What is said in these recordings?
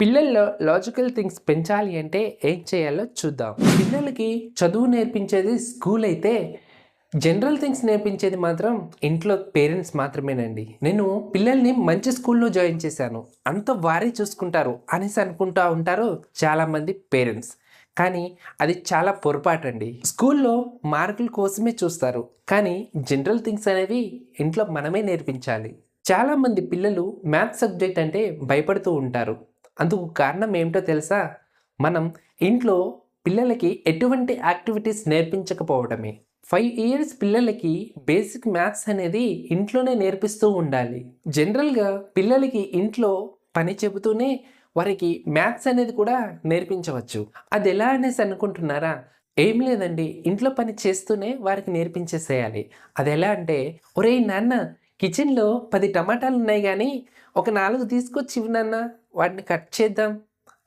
పిల్లల్లో logical things పెంచాలి అంటే ఏం చేయాలో చూద్దాం. పిల్లలకి చదువు నేర్పించేది స్కూల్ అయితే జనరల్ థింగ్స్ నేర్పించేది మాత్రం ఇంట్లో పేరెంట్స్ మాత్రమేనండి. నేను పిల్లల్ని మంచి స్కూల్లో జాయిన్ చేశాను. అంత వారే చూసుకుంటారు అనేసి అనుకుంటూ ఉంటారు చాలామంది పేరెంట్స్ కానీ అది చాలా పొరపాటు అండి స్కూల్లో మార్కుల కోసమే చూస్తారు. కానీ జనరల్ థింగ్స్ అనేవి ఇంట్లో మనమే నేర్పించాలి. చాలామంది పిల్లలు మ్యాథ్స్ సబ్జెక్ట్ అంటే భయపడుతూ ఉంటారు. అందుకు కారణం ఏమిటో తెలుసా? మనం ఇంట్లో పిల్లలకి ఎటువంటి యాక్టివిటీస్ నేర్పించకపోవడమే. ఫైవ్ ఇయర్స్ పిల్లలకి బేసిక్ మ్యాథ్స్ అనేది ఇంట్లోనే నేర్పిస్తూ ఉండాలి. జనరల్గా పిల్లలకి ఇంట్లో పని చెబుతూనే వారికి మ్యాథ్స్ అనేది కూడా నేర్పించవచ్చు. అది ఎలా అనేసి అనుకుంటున్నారా? ఏం లేదండి. ఇంట్లో పని చేస్తూనే వారికి నేర్పించేసేయాలి. అది ఎలా అంటే ఒరేయ్ నాన్న కిచెన్లో పది టమాటాలు ఉన్నాయి కానీ ఒక నాలుగు తీసుకొచ్చి ఇవ్వు నాన్న. వాటిని కట్ చేద్దాం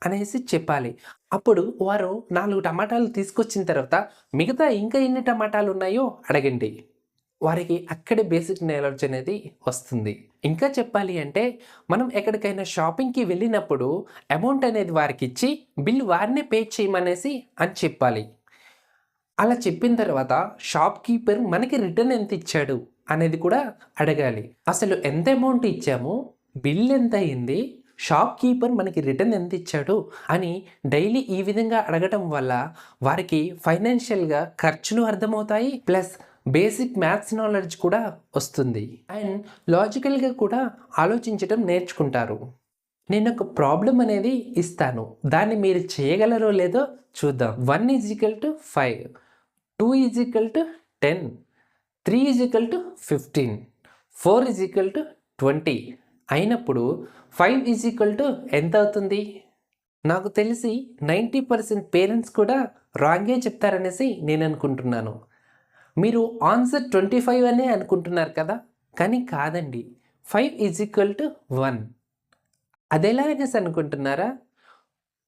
అనేసి చెప్పాలి. అప్పుడు వారు నాలుగు టమాటాలు తీసుకొచ్చిన తర్వాత మిగతా ఇంకా ఎన్ని టమాటాలు ఉన్నాయో అడగండి. వారికి అక్కడే బేసిక్ నాలెడ్జ్ అనేది వస్తుంది. ఇంకా చెప్పాలి అంటే మనం ఎక్కడికైనా షాపింగ్కి వెళ్ళినప్పుడు అమౌంట్ అనేది వారికి ఇచ్చి బిల్ వారినే పే చేయమనేసి అని చెప్పాలి. అలా చెప్పిన తర్వాత షాప్ కీపర్ మనకి రిటర్న్ ఎంత ఇచ్చాడు అనేది కూడా అడగాలి. అసలు ఎంత అమౌంట్ ఇచ్చాము? బిల్ ఎంత అయింది? షాప్ కీపర్ మనకి రిటర్న్ ఎంత ఇచ్చాడు అని డైలీ ఈ విధంగా అడగటం వల్ల వారికి ఫైనాన్షియల్గా ఖర్చులు అర్థమవుతాయి ప్లస్ బేసిక్ మ్యాథ్స్ నాలెడ్జ్ కూడా వస్తుంది. అండ్ లాజికల్గా కూడా ఆలోచించడం నేర్చుకుంటారు. నేను ఒక ప్రాబ్లం అనేది ఇస్తాను. దాన్ని మీరు చేయగలరో లేదో చూద్దాం. One is equal to five two is equal to ten three is equal to fifteen four is equal to twenty. అయినప్పుడు ఫైవ్ ఈజ్ ఈక్వల్ టు ఎంత అవుతుంది? నాకు తెలిసి నైంటీ పర్సెంట్ పేరెంట్స్ కూడా రాంగే చెప్తారనేసి నేను అనుకుంటున్నాను. మీరు ఆన్సర్ ట్వంటీ ఫైవ్ అనే అనుకుంటున్నారు కదా? కానీ కాదండి. Five is equal to one. అదెలా అనేసి అనుకుంటున్నారా?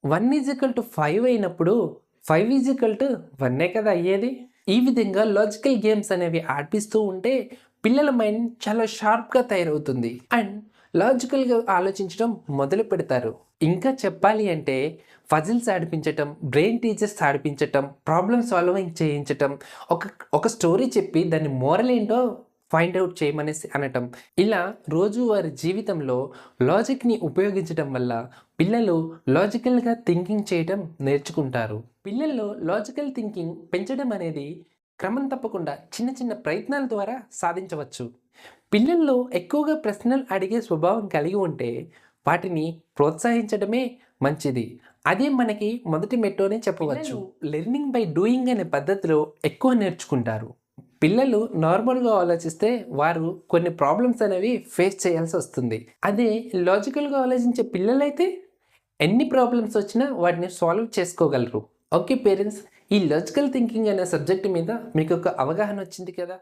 One is equal to five అయినప్పుడు ఫైవ్ ఈజ్ ఈక్వల్ టు వన్నే కదా అయ్యేది? ఈ విధంగా లాజికల్ గేమ్స్ అనేవి ఆడిపిస్తూ ఉంటే పిల్లల మైండ్ చాలా షార్ప్గా తయారవుతుంది. అండ్ లాజికల్గా ఆలోచించడం మొదలు పెడతారు. ఇంకా చెప్పాలి అంటే ఫజిల్స్ ఆడిపించటం బ్రెయిన్ టీచర్స్ ఆడిపించటం ప్రాబ్లమ్ సాల్వింగ్ చేయించటం ఒక ఒక స్టోరీ చెప్పి దాని మోరల్ ఏంటో ఫైండ్ అవుట్ చేయమనేసి అనటం. ఇలా రోజువారి జీవితంలో లాజిక్ని ఉపయోగించడం వల్ల పిల్లలు లాజికల్గా థింకింగ్ చేయడం నేర్చుకుంటారు. పిల్లల్లో లాజికల్ థింకింగ్ పెంచడం అనేది క్రమం తప్పకుండా చిన్న చిన్న ప్రయత్నాల ద్వారా సాధించవచ్చు. పిల్లల్లో ఎక్కువగా ప్రశ్నలు అడిగే స్వభావం కలిగి ఉంటే వాటిని ప్రోత్సహించడమే మంచిది. అదే మనకి మొదటి మెట్టోనే చెప్పవచ్చు. లెర్నింగ్ బై డూయింగ్ అనే పద్ధతిలో ఎక్కువ నేర్చుకుంటారు. పిల్లలు నార్మల్గా ఆలోచిస్తే వారు కొన్ని ప్రాబ్లమ్స్ అనేవి ఫేస్ చేయాల్సి వస్తుంది. అదే లాజికల్గా ఆలోచించే పిల్లలైతే ఎన్ని ప్రాబ్లమ్స్ వచ్చినా వాటిని సాల్వ్ చేసుకోగలరు. ఓకే పేరెంట్స్ ఈ లాజికల్ థింకింగ్ అనే సబ్జెక్ట్ మీద మీకు ఒక అవగాహన వచ్చింది కదా?